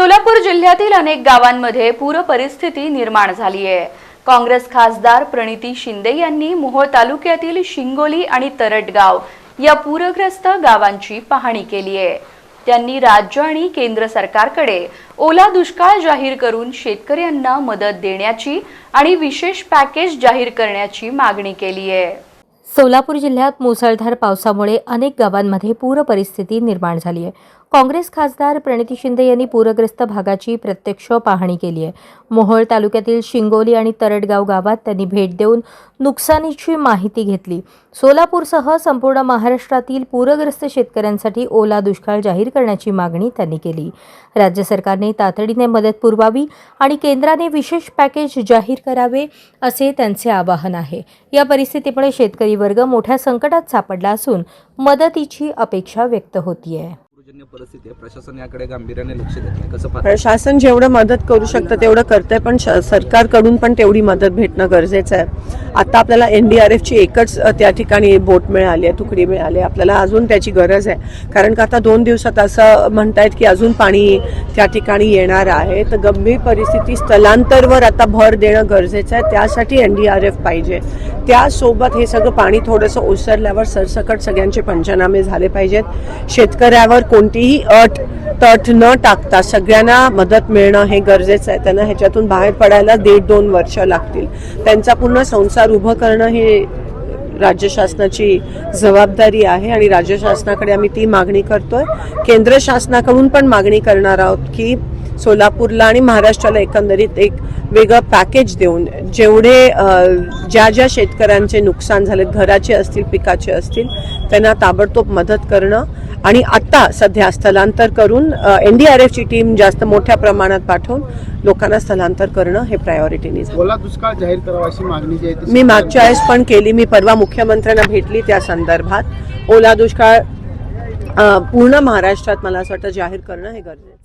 सोलापूर जिल्ह्यातील अनेक गावांमध्ये पूर परिस्थिती निर्माण झाली आहे काँग्रेस खासदार प्रणिती शिंदे यांनी मोहोळ तालुक्यातील शिंगोली आणि तरटगाव या पूरग्रस्त गावांची पाहणी केली आहे त्यांनी राज्य आणि केंद्र सरकारकडे ओला दुष्काळ जाहीर करून शेतकऱ्यांना मदत देण्याची आणि विशेष पॅकेज जाहीर करण्याची मागणी केली आहे सोलापूर जिल्ह्यात मुसळधार पावसामुळे अनेक गावांमध्ये पूर परिस्थिती निर्माण झाली आहे काँग्रेस खासदार प्रणिती शिंदे यांनी पूरग्रस्त भागाची प्रत्यक्ष पाहणी केली आहे. मोहोळ तालुक्यातील शिंगोली आणि तरडगाव गावात त्यांनी भेट देऊन नुकसानीची माहिती घेतली. सोलापूरसह संपूर्ण महाराष्ट्रातील पूरग्रस्त शेतकऱ्यांसाठी ओला दुष्काळ जाहीर करण्याची मागणी त्यांनी केली. राज्य सरकारने तातडीने मदत पुरवावी आणि केंद्राने विशेष पॅकेज जाहीर करावे असे त्यांचे आवाहन आहे. या परिस्थितीमुळे शेतकरी वर्ग मोठ्या संकटात सापडला असून मदतीची अपेक्षा व्यक्त होतीये. पूरजन्य परिस्थिती आहे प्रशासन याकडे गांभीर्याने लक्ष देत नाही. कसं पाहता प्रशासन जेवढं मदत करू शकतं तेवढं करतंय पण श- सरकारकडून पण तेवढी मदत भेटणं गरजेचं आहे. आता आपल्याला एन डी आर एफची एकच अ, त्या ठिकाणी बोट मिळाली आहे तुकडी मिळाली आहे. आपल्याला अजून त्याची गरज आहे. कारण का आता दोन दिवसात असं म्हणतायत की अजून पाणी त्या ठिकाणी येणार आहे. तर गंभीर परिस्थिती स्थलांतरवर आता भर देणं गरजेचं आहे. त्यासाठी एन डी आर एफ पाहिजे. त्यासोबत हे सगळं पाणी थोडंसं ओसरल्यावर सरसकट सगळ्यांचे पंचनामे झाले पाहिजेत. शेतकऱ्यावर कोणतीही अट तट न टाकता सगळ्यांना मदत मिळणं हे गरजेचं आहे. त्यांना ह्याच्यातून बाहेर पडायला दीड दोन वर्ष लागतील. त्यांचा पूर्ण संसार उभं करणं हे राज्य शासनाची जबाबदारी आहे आणि राज्य शासनाकडे आम्ही ती मागणी करतोय. केंद्र शासनाकडून पण मागणी करणार आहोत की सोलापूरला आणि महाराष्ट्राला एकंदरीत एक वेगळं पॅकेज देऊन जेवढे ज्या ज्या शेतकऱ्यांचे नुकसान झालेत घराचे असतील पिकाचे असतील त्यांना ताबडतोब मदत करणं आणि आत्ता सध्या स्थलांतर करून एन डी आर एफची टीम जास्त मोठ्या प्रमाणात पाठवून लोकांना स्थलांतर करणं हे प्रायोरिटीने ओला दुष्काळ जाहीर करावा अशी मागणी जी आहे मी मागच्या वेळेस पण केली. मी परवा मुख्यमंत्र्यांना भेटली त्या संदर्भात. ओला दुष्काळ पूर्ण महाराष्ट्रात मला असं वाटतं जाहीर करणं हे गरजेचं.